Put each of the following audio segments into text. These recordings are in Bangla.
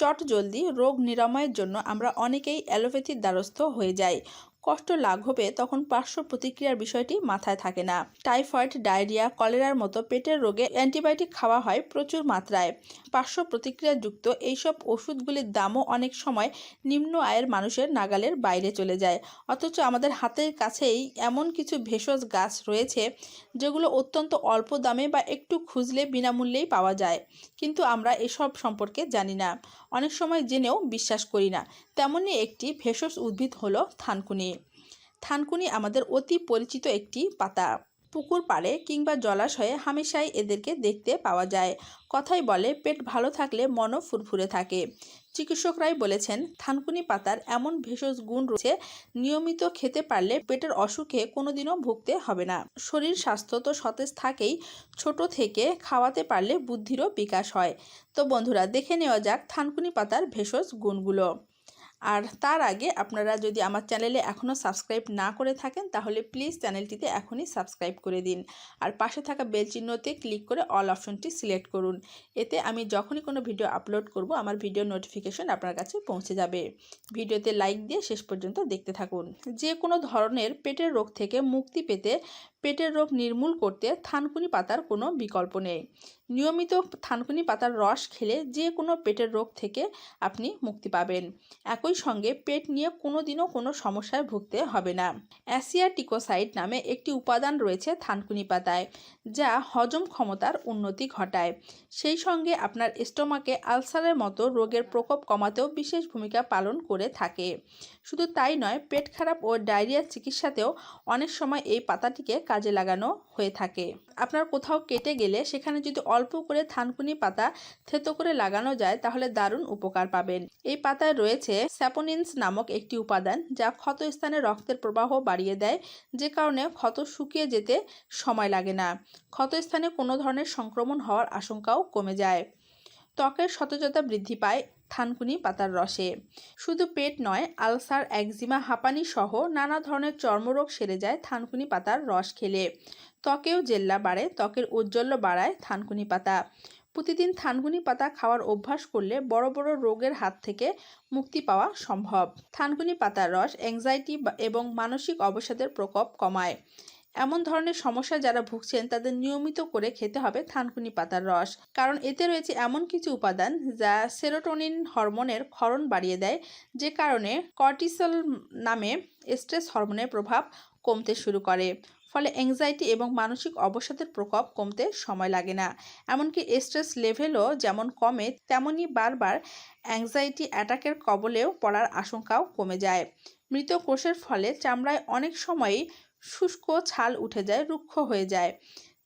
চট জলদি রোগ নিরাময়ের জন্য আমরা অনেকেই অ্যালোপ্যাথির দ্বারস্থ হয়ে যাই। কষ্ট লাঘবে তখন পার্শ্ব প্রতিক্রিয়ার বিষয়টি মাথায় থাকে না। টাইফয়েড, ডায়রিয়া, কলেরার মতো পেটের রোগে অ্যান্টিবায়োটিক খাওয়া হয় প্রচুর মাত্রায়। পার্শ্ব প্রতিক্রিয়াযুক্ত এইসব ওষুধগুলির দামও অনেক সময় নিম্ন আয়ের মানুষের নাগালের বাইরে চলে যায়। অথচ আমাদের হাতের কাছেই এমন কিছু ভেষজ গাছ রয়েছে যেগুলো অত্যন্ত অল্প দামে বা একটু খুঁজলে বিনামূল্যেই পাওয়া যায়। কিন্তু আমরা এসব সম্পর্কে জানি না। অনেক সময় জেনেও বিশ্বাস করি না। তেমনই একটি ভেষজ উদ্ভিদ হলো থানকুনি। থানকুনি আমাদের অতি পরিচিত একটি পাতা। পুকুর পাড়ে কিংবা জলাশয়ে হামেশাই এদেরকে দেখতে পাওয়া যায়। কথাই বলে, পেট ভালো থাকলে মনও ফুরফুরে থাকে। চিকিৎসকরাই বলেছেন, থানকুনি পাতার এমন ভেষজ গুণ রয়েছে, নিয়মিত খেতে পারলে পেটের অসুখে কোনোদিনও ভুগতে হবে না। শরীর স্বাস্থ্য তো সতেজ থাকেই, ছোট থেকে খাওয়াতে পারলে বুদ্ধিরও বিকাশ হয়। তো বন্ধুরা, দেখে নেওয়া যাক থানকুনি পাতার ভেষজ গুণগুলো। আর তার আগে আপনারা যদি আমার চ্যানেলে এখনও সাবস্ক্রাইব না করে থাকেন, তাহলে প্লিজ চ্যানেলটিতে এখনই সাবস্ক্রাইব করে দিন। আর পাশে থাকা বেল চিহ্নতে ক্লিক করে অল অপশনটি সিলেক্ট করুন। এতে আমি যখনই কোনো ভিডিও আপলোড করব, আমার ভিডিও নোটিফিকেশন আপনার কাছে পৌঁছে যাবে। ভিডিওতে লাইক দিয়ে শেষ পর্যন্ত দেখতে থাকুন। যে কোনো ধরনের পেটের রোগ থেকে মুক্তি পেতে পেটের রোগ নির্মূল করতে থানকুনি পাতার কোনো বিকল্প নেই। নিয়মিত থানকুনি পাতার রস খেলে যে কোনো পেটের রোগ থেকে আপনি মুক্তি পাবেন। একই সঙ্গে পেট নিয়ে কোনো দিনও কোনো সমস্যায় ভুগতে হবে না। অ্যাসিয়াটিকোসাইড নামে একটি উপাদান রয়েছে থানকুনি পাতায়, যা হজম ক্ষমতার উন্নতি ঘটায়। সেই সঙ্গে আপনার স্টোমাকে আলসারের মতো রোগের প্রকোপ কমাতেও বিশেষ ভূমিকা পালন করে থাকে। শুধু তাই নয়, পেট খারাপ ও ডায়রিয়ার চিকিৎসাতেও অনেক সময় এই পাতাটিকে কাজে লাগানো হয়ে থাকে। আপনার কোথাও কেটে গেলে সেখানে যদি অল্প করে থানকুনি পাতা থেতো করে লাগানো যায়, তাহলে দারুণ উপকার পাবেন। এই পাতায় রয়েছে স্যাপোনিনস নামক একটি উপাদান, যা ক্ষত স্থানে রক্তের প্রবাহ বাড়িয়ে দেয়, যে কারণে ক্ষত শুকিয়ে যেতে সময় লাগে না। ক্ষত স্থানে কোনো ধরনের সংক্রমণ হওয়ার আশঙ্কাও কমে যায়। ত্বকের সতেজতা বৃদ্ধি পায় থানকুনি পাতার রসে। শুধু পেট নয়, আলসার, একজিমা, হাঁপানি সহ নানা ধরনের চর্মরোগ সেরে যায় থানকুনি পাতার রস খেলে। ত্বকেও জেল্লা বাড়ে, ত্বকের ঔজ্জ্বল্য বাড়ায় থানকুনি পাতা। প্রতিদিন থানকুনি পাতা খাওয়ার অভ্যাস করলে বড় বড় রোগের হাত থেকে মুক্তি পাওয়া সম্ভব। থানকুনি পাতার রস অ্যাংজাইটি এবং মানসিক অবসাদের প্রকোপ কমায়। এমন ধরনের সমস্যা যারা ভুগছেন, তাদের নিয়মিত করে খেতে হবে থানকুনি পাতার রস। কারণ এতে রয়েছে এমন কিছু উপাদান যা সেরোটোনিন হরমোনের ক্ষরণ বাড়িয়ে দেয়, যে কারণে কর্টিসল নামে স্ট্রেস হরমোনের প্রভাব কমতে শুরু করে। ফলে অ্যাংজাইটি এবং মানসিক অবসাদের প্রকোপ কমতে সময় লাগে না। এমনকি স্ট্রেস লেভেলও যেমন কমে তেমনই বারবার অ্যাংজাইটি অ্যাটাকের কবলেও পড়ার আশঙ্কাও কমে যায়। মৃত কোষের ফলে চামড়ায় অনেক সময়ই শুষ্ক ছাল উঠে যায়, রুক্ষ হয়ে যায়।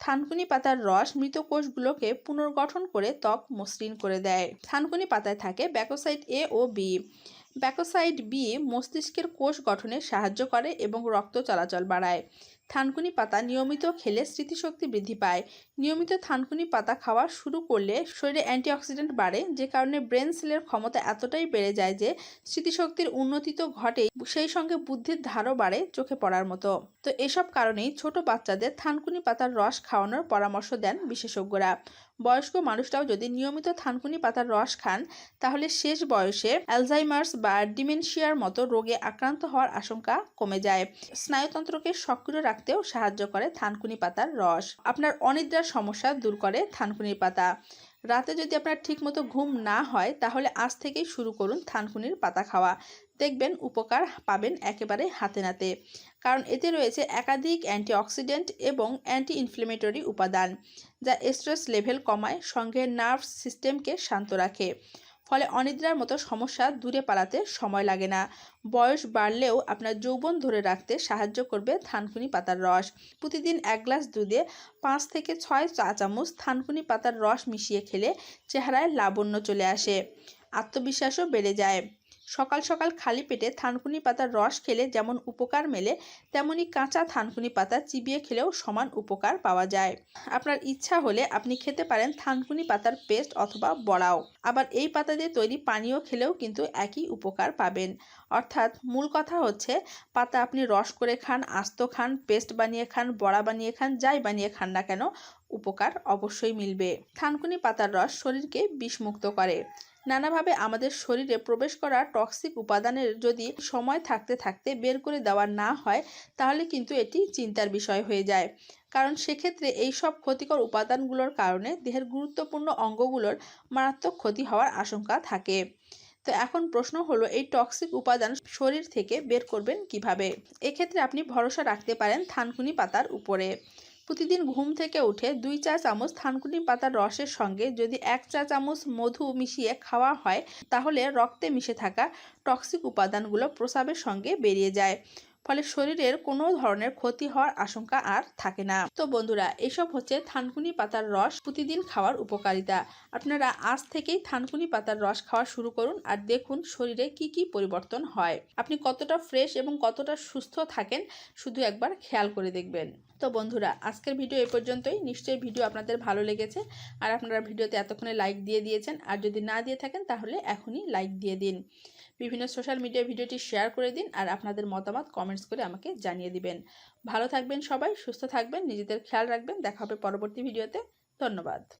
থানকুনি পাতার রস মৃত কোষগুলোকে পুনর্গঠন করে ত্বক মসৃণ করে দেয়। থানকুনি পাতায় থাকে ব্যাকোসাইট এ ও বি ব্যাকোসাইট বি মস্তিষ্কের কোষ গঠনে সাহায্য করে এবং রক্ত চলাচল বাড়ায়। থানকুনি পাতা নিয়মিত খেলে স্মৃতিশক্তি বৃদ্ধি পায়। নিয়মিত থানকুনি পাতা খাওয়া শুরু করলে শরীরে অ্যান্টিঅক্সিডেন্ট বাড়ে, যে কারণে ব্রেন সেলের ক্ষমতা এতটাই বেড়ে যায় যে স্মৃতিশক্তির উন্নতি তো ঘটেই, সেই সঙ্গে বুদ্ধির ধারও বাড়ে চোখে পড়ার মতো। তো এসব কারণেই ছোট বাচ্চাদের থানকুনি পাতার রস খাওয়ানোর পরামর্শ দেন বিশেষজ্ঞরা। বয়স্ক মানুষরাও যদি নিয়মিত থানকুনি পাতার রস খান, তাহলে শেষ বয়সে অ্যালজাইমার্স বা ডিমেনশিয়ার মতো রোগে আক্রান্ত হওয়ার আশঙ্কা কমে যায়। স্নায়ুতন্ত্রকে সক্রিয় রাখতেও সাহায্য করে থানকুনি পাতার রস। আপনার অনিদ্রার সমস্যা দূর করে থানকুনির পাতা। রাতে যদি আপনার ঠিকমতো ঘুম না হয়, তাহলে আজ থেকেই শুরু করুন থানকুনির পাতা খাওয়া। দেখবেন উপকার পাবেন একেবারে হাতে নাতে। কারণ এতে রয়েছে একাধিক অ্যান্টিঅক্সিডেন্ট এবং অ্যান্টি ইনফ্লেমেটরি উপাদান, যা স্ট্রেস লেভেল কমায়, সঙ্গে নার্ভ সিস্টেমকে শান্ত রাখে। ফলে অনিদ্রার মতো সমস্যা দূরে পালাতে সময় লাগে না। বয়স বাড়লেও আপনার যৌবন ধরে রাখতে সাহায্য করবে থানকুনি পাতার রস। প্রতিদিন এক গ্লাস দুধে পাঁচ থেকে ছয় চা চামচ থানকুনি পাতার রস মিশিয়ে খেলে চেহারায় লাবণ্য চলে আসে। আত্মবিশ্বাসও বেড়ে যায়। সকাল সকাল খালি পেটে থানকুনি পাতার রস খেলে যেমন উপকার মেলে, তেমনি কাঁচা থানকুনি পাতা চিবিয়ে খেলেও সমান উপকার পাওয়া যায়। আপনার ইচ্ছা হলে আপনি খেতে পারেন থানকুনি পাতার পেস্ট অথবা বড়াও। আবার এই পাতা দিয়ে তৈরি পানীয় খেলেও কিন্তু একই উপকার পাবেন। অর্থাৎ মূল কথা হচ্ছে, পাতা আপনি রস করে খান, আস্ত খান, পেস্ট বানিয়ে খান, বড়া বানিয়ে খান, যাই বানিয়ে খান না কেন, উপকার অবশ্যই মিলবে। থানকুনি পাতার রস শরীরকে বিষমুক্ত করে। নানাভাবে আমাদের শরীরে প্রবেশ করা টক্সিক উপাদানের যদি সময় থাকতে থাকতে বের করে দেওয়া না হয়, তাহলে কিন্তু এটি চিন্তার বিষয় হয়ে যায়। কারণ সেক্ষেত্রে এই সব ক্ষতিকর উপাদানগুলোর কারণে দেহের গুরুত্বপূর্ণ অঙ্গগুলোর মারাত্মক ক্ষতি হওয়ার আশঙ্কা থাকে। তো এখন প্রশ্ন হলো, এই টক্সিক উপাদান শরীর থেকে বের করবেন কীভাবে? এক্ষেত্রে আপনি ভরসা রাখতে পারেন থানকুনি পাতার উপরে। প্রতিদিন ঘুম থেকে উঠে দুই চা চামচ থানকুনি পাতার রসের সঙ্গে যদি এক চা চামচ মধু মিশিয়ে খাওয়া হয়, তাহলে রক্তে মিশে থাকা টক্সিক উপাদানগুলো প্রস্রাবের সঙ্গে বেরিয়ে যায়। ফলে শরীরের কোনো ধরনের ক্ষতি হওয়ার আশঙ্কা আর থাকে না। তো বন্ধুরা, এসব হচ্ছে থানকুনি পাতার রস প্রতিদিন খাওয়ার উপকারিতা। আপনারা আজ থেকেই থানকুনি পাতার রস খাওয়া শুরু করুন আর দেখুন শরীরে কি কি পরিবর্তন হয়। আপনি কতটা ফ্রেশ এবং কতটা সুস্থ থাকেন শুধু একবার খেয়াল করে দেখবেন। তো বন্ধুরা, আজকের ভিডিও এ পর্যন্তই। নিশ্চয়ই ভিডিও আপনাদের ভালো লেগেছে আর আপনারা ভিডিওতে এতক্ষণে লাইক দিয়ে দিয়েছেন। আর যদি না দিয়ে থাকেন, তাহলে এখনই লাইক দিয়ে দিন। বিভিন্ন সোশ্যাল মিডিয়া ভিডিওটি শেয়ার করে দিন আর আপনাদের মতামত কমেন্টস করে আমাকে জানিয়ে দিবেন। ভালো থাকবেন সবাই, সুস্থ থাকবেন, নিজেদের খেয়াল রাখবেন। দেখা হবে পরবর্তী ভিডিওতে। ধন্যবাদ।